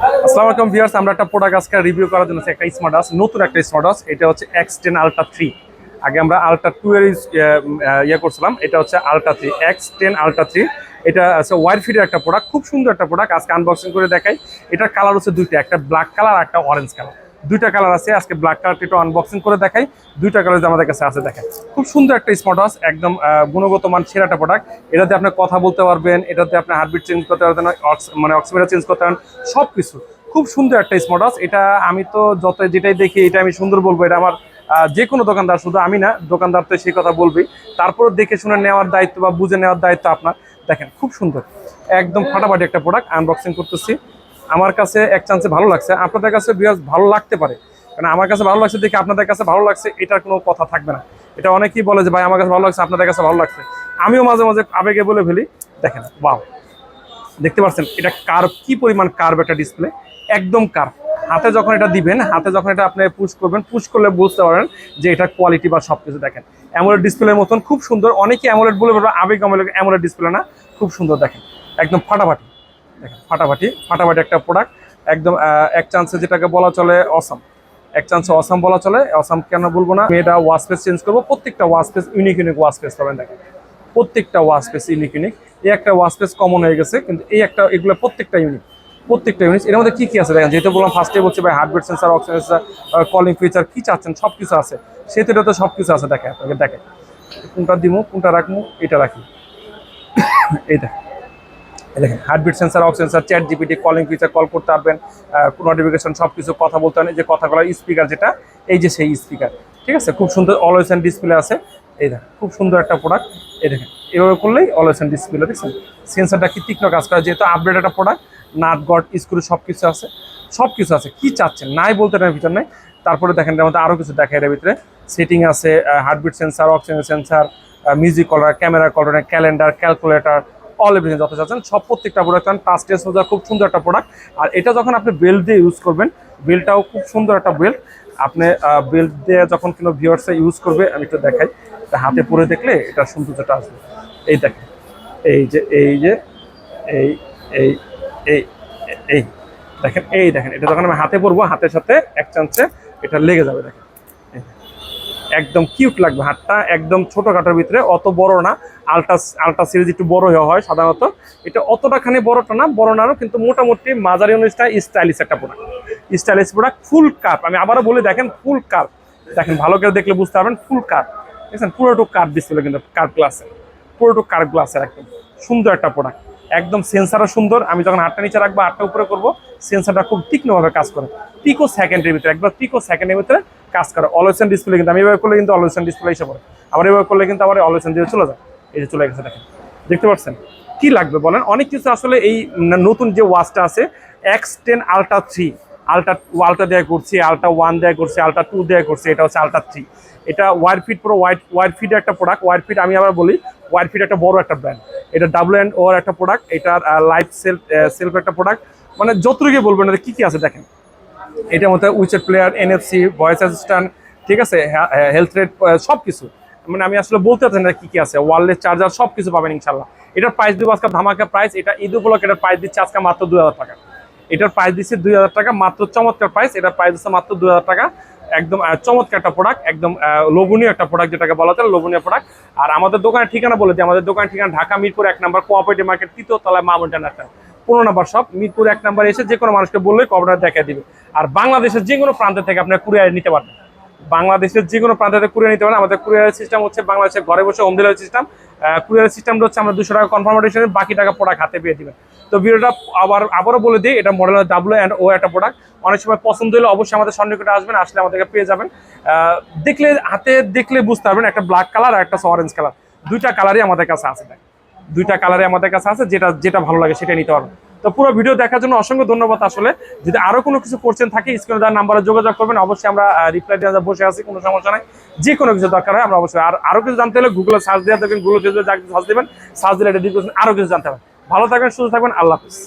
আসসালামু আলাইকুম ভিউয়ার্স আমরা একটা প্রোডাক্ট আজকে রিভিউ করার জন্য একটা স্মার্ট ওয়াচ নতুন একটা স্মার্ট ওয়াচ এটা হচ্ছে এক্স টেন আলট্রা থ্রি আগে আমরা আলট্রা টু এর ইয়ে, করছিলাম এটা হচ্ছে ultra three X ten ultra three এটা আছে ওয়াইড ফিটের একটা প্রোডাক্ট খুব সুন্দর একটা প্রোডাক্ট আজকে আনবক্সিং করে দেখাই। এটার কালার হচ্ছে দুইটা একটা ব্ল্যাক কালার একটা অরেঞ্জ কালার দুইটা কালার আছে, আজকে ব্ল্যাক কালারটা একটু আনবক্সিং করে দেখাই। দুইটা কালার আমাদের কাছে আছে, দেখেন। খুব সুন্দর একটা স্মার্ট ওয়াচ একদম গুণগত মান সেরা একটা প্রোডাক্ট এটাতে আপনি কথা বলতে পারবেন, এটাতে আপনি হার্টবিট চেঞ্জ করতে পারবেন মানে অক্সিমিটার চেঞ্জ করতে পারেন সব কিছু খুব সুন্দর একটা স্মার্ট ওয়াচ এটা আমি তো যত যেটাই দেখি, এটা আমি সুন্দর বলব, এটা আমার যে কোনো দোকানদার, শুধু আমি না, দোকানদার তো সেই কথা বলবি তারপর দেখে শুনে নেওয়ার দায়িত্ব বা বুঝে নেওয়ার দায়িত্ব আপনার। দেখেন, খুব সুন্দর। একদম ফাটাফাটি একটা প্রোডাক্ট আনবক্সিং করতেছি। আমার কাছে এক চান্সে ভালো লাগছে। আপনাদের কাছে বিরাজ ভালো লাগতে পারে। কারণ আমার কাছে ভালো লাগছে দেখে আপনাদের কাছে ভালো লাগছে, এটার কোনো কথা থাকবে না। এটা অনেকেই বলে যে, ভাই, আমার কাছে ভালো লাগছে, আপনাদের কাছে ভালো লাগছে। আমিও মাঝে মাঝে আবেগে বলে ফেলি, দেখেন বাও দেখতে পাচ্ছেন, এটা কার্ভ কি পরিমাণ কার্ভ একটা ডিসপ্লে একদম কার্ভ হাতে যখন এটা দিবেন, হাতে যখন এটা আপনি পুশ করবেন পুশ করলে বুঝতে পারেন যে এটা কোয়ালিটি বা সব কিছু দেখেন অ্যামোলেড ডিসপ্লের মতন খুব সুন্দর, অনেকে অ্যামোলেড বলে আবেগ অ্যামোলেড ডিসপ্লে না, খুব সুন্দর, দেখেন, একদম ফাটাফাটি। ফাটাফাটি ফাটাফাটি একটা প্রোডাক্ট একদম এক চান্সে যেটাকে বলা চলে অসাম এক চান্সে অসাম বলা চলে অসাম কেন বলব না? এটা ওয়াশ পেস চেঞ্জ করব, প্রত্যেকটা watch face unique unique watch face পাবেন দেখেন। প্রত্যেকটা ওয়াশ পেস ইউনিক ইউনিক এই একটা ওয়াশ পেস কমন হয়ে গেছে, কিন্তু এই একটা, এগুলো প্রত্যেকটা ইউনিক প্রত্যেকটা ইউনিট এর মধ্যে কী কী আছে দেখেন? যেহেতু বললাম ফার্স্টে বলছি ভাই heartbeat sensor oxygen sensor calling feature কী চাচ্ছেন? সব কিছু আছে। সেটা তো সব কিছু আছে দেখে আপনাকে দেখে কোনটা দিমু, কোনটা রাখব এটা রাখি। এই দেখ দেখেন heartbeat sensor ox sensor ChatGPT calling feature call করতে পারবেন নোটিফিকেশন সব কিছু কথা বলতে পারেন যে বলার স্পিকার যেটা, এই যে সেই স্পিকার ঠিক আছে? খুব সুন্দর অলওয়েস অ্যান্ড ডিসপ্লে আছে। এই দেখেন, খুব সুন্দর একটা প্রোডাক্ট এই দেখেন, এভাবে করলেই অলওয়েস অ্যান্ড ডিসপ্লে দেখছেন? সেন্সারটা কি তীক্ষ্ণ কাজ করে, যেহেতু আপডেট একটা প্রোডাক্ট নাট, গট স্ক্রু সব কিছু আছে। সব কিছু আছে, কি চাচ্ছেন? নাই বলতে না ভিতর নাই। তারপরে দেখেন, এর মধ্যে আরও কিছু দেখায় এর ভিতরে। সেটিং আছে heartbeat sensor oxygen sensor music caller camera caller calendar calculator all everything যত চাচ্ছেন সব প্রত্যেকটা প্রোডাক্ট টাচ টেস্ট মধ্যে খুব সুন্দর একটা প্রোডাক্ট আর এটা যখন আপনি বেল্ট দিয়ে ইউজ করবেন বেল্টটাও খুব সুন্দর একটা বেল্ট আপনি বেল্ট দিয়ে যখন কোনো ভিউয়ার্সে ইউজ করবে, আমি একটু দেখাই। হাতে পরে দেখলে এটা সৌন্দর্যটা আসবে। এই দেখেন, এই যে এই যে, এই এই এই এই, দেখেন এই দেখেন, এটা যখন আমি হাতে পরবো, হাতের সাথে এক চান্সে এটা লেগে যাবে, দেখেন। একদম কিউট লাগবে হাতটা, একদম ছোটখাটোর ভিতরে, অত বড় না। আলট্রা আলট্রা সিরিজ একটু বড় হয় সাধারণত। এটা অতটা খানি বড়টা না, বড় নাও কিন্তু মোটামুটি মাঝারি অনুষ্ঠান স্টাইলিশ একটা প্রোডাক্ট স্টাইলিশ প্রোডাক্ট ফুল কাপ আমি আবারও বলে, দেখেন ফুল কাপ দেখেন, ভালো করে দেখলে বুঝতে পারবেন ফুল কাপ দেখছেন? পুরোটুক কাপ ডিসপ্লে কিন্তু কার গ্লাসের পুরোটুক কার গ্লাসের একদম। সুন্দর একটা প্রোডাক্ট একদম সেন্সারও সুন্দর। আমি যখন হাতটা নিচে রাখব, হাতটা উপরে করব সেন্সারটা খুব তীক্ষ্ণভাবে কাজ করে। পিকো সেকেন্ডের ভিতরে, একবার পিকো সেকেন্ডের ভিতরে কাজ করে। অলওয়েসন ডিসপ্লে কিন্তু, আমি এভাবে করলে কিন্তু অলওয়েসন ডিসপ্লে এসে পড়ে। আবার এভাবে করলে কিন্তু আবার অলওয়েসন দিয়ে চলে যায়। এই যে চলে গেছে, দেখেন। দেখতে পাচ্ছেন? কি লাগবে বলেন? অনেক কিছু আসলে এই নতুন যে ওয়াচটা আছে X ten ultra three ultra ultra দেয়া করছি আলট্রা ওয়ান দেয়া করছি আলট্রা টু দেয়া করছি এটা হচ্ছে আলট্রা থ্রি এটা ওয়ার ফিট পুরো ওয়াইড ওয়াইড ফিট একটা প্রোডাক্ট ওয়াইড ফিট আমি আবার বলি ওয়াইড ফিট একটা বড় একটা ব্র্যান্ড এটা ডাবল অ্যান্ড ওর একটা প্রোডাক্ট এটার লাইফ সেলফ সেলফ একটা প্রোডাক্ট মানে যতটুকু বলবেন এটা কী কী আছে দেখেন? এটার মধ্যে উইচেট প্লেয়ার এনএফসি ভয়েস অ্যাসিস্ট্যান্ট ঠিক আছে? হেলথ রেট সব কিছু মানে আমি আসলে বলতে পারছি না কী কী আছে। ওয়ারলেস চার্জার সব কিছু পাবেন ইনশাল্লাহ এটার প্রাইস দিব আজকে ধামাকা প্রাইস এটা ঈদ উপলক্ষে এটার প্রাইস দিচ্ছে আজকে মাত্র দু হাজার টাকা। এটার প্রাইস দিচ্ছে দুই হাজার টাকা, মাত্র চমৎকার প্রাইস এটার প্রাইস দিচ্ছে মাত্র দু হাজার টাকা। একদম চমৎকার একটা প্রোডাক্ট একদম লোভনীয় একটা প্রোডাক্ট যেটাকে বলা যায়, লোভনীয় প্রোডাক্ট আর আমাদের দোকানের ঠিকানা বলে দিই, আমাদের দোকানের ঠিকানা ঢাকা মিরপুর এক নাম্বার কোঅপারেটিভ মার্কেট তৃতীয় তলায় মা ইন্টারন্যাশনাল পনেরো নাম্বার সব মিরপুর এক নাম্বার এসে যে কোনো মানুষকে বললেই কভারটা দেখা দিবে। আর বাংলাদেশের যে কোনো প্রান্ত থেকে আপনার কুরিয়ার নিতে পারবেন। বাংলাদেশের যে কোনো প্রান্ত কুরিয়ার নিতে পারেন। আমাদের কুরিয়ার সিস্টেম হচ্ছে বাংলাদেশের ঘরে বসে হোম ডেলিভারি সিস্টেম কুরিয়ার সিস্টেমটা হচ্ছে আমরা দুশো টাকা কনফার্মেশন বাকি টাকা প্রোডাক্ট হাতে পেয়ে দিবেন। তো ভিডিওটা আবার, আবারও বলে দিই, এটা মডেল ডাব্লু অ্যান্ড ও একটা প্রোডাক্ট অনেক সময় পছন্দ হলে অবশ্যই আমাদের সন্নিকটে আসবেন, আসলে আমাদেরকে পেয়ে যাবেন। দেখলে, হাতে দেখলে বুঝতে পারবেন, একটা ব্ল্যাক কালার আর একটা অরেঞ্জ কালার দুইটা কালারই আমাদের কাছে আছে দুইটা কালারে আমাদের কাছে আছে, যেটা যেটা ভালো লাগে সেটা নিতে পারবেন। তো পুরো ভিডিও দেখার জন্য অসংখ্য ধন্যবাদ আসলে। যদি আরও কোনো কিছু কোশ্চেন থাকে স্ক্রিনে দেওয়ার নাম্বারে যোগাযোগ করবেন। অবশ্যই আমরা রিপ্লাই দেওয়া বসে আছি, কোনো সমস্যা নাই। যে কোনো কিছু দরকার হয় আমরা অবশ্যই, আর আরও কিছু জানতে হলে গুগলে সার্চ দেওয়া দেখবেন গুগলে সার্চ দেবেন সার্চ দিলে এটা আরও কিছু জানতে হবে। ভালো থাকবেন, সুস্থ থাকবেন, আল্লাহ হাফিজ।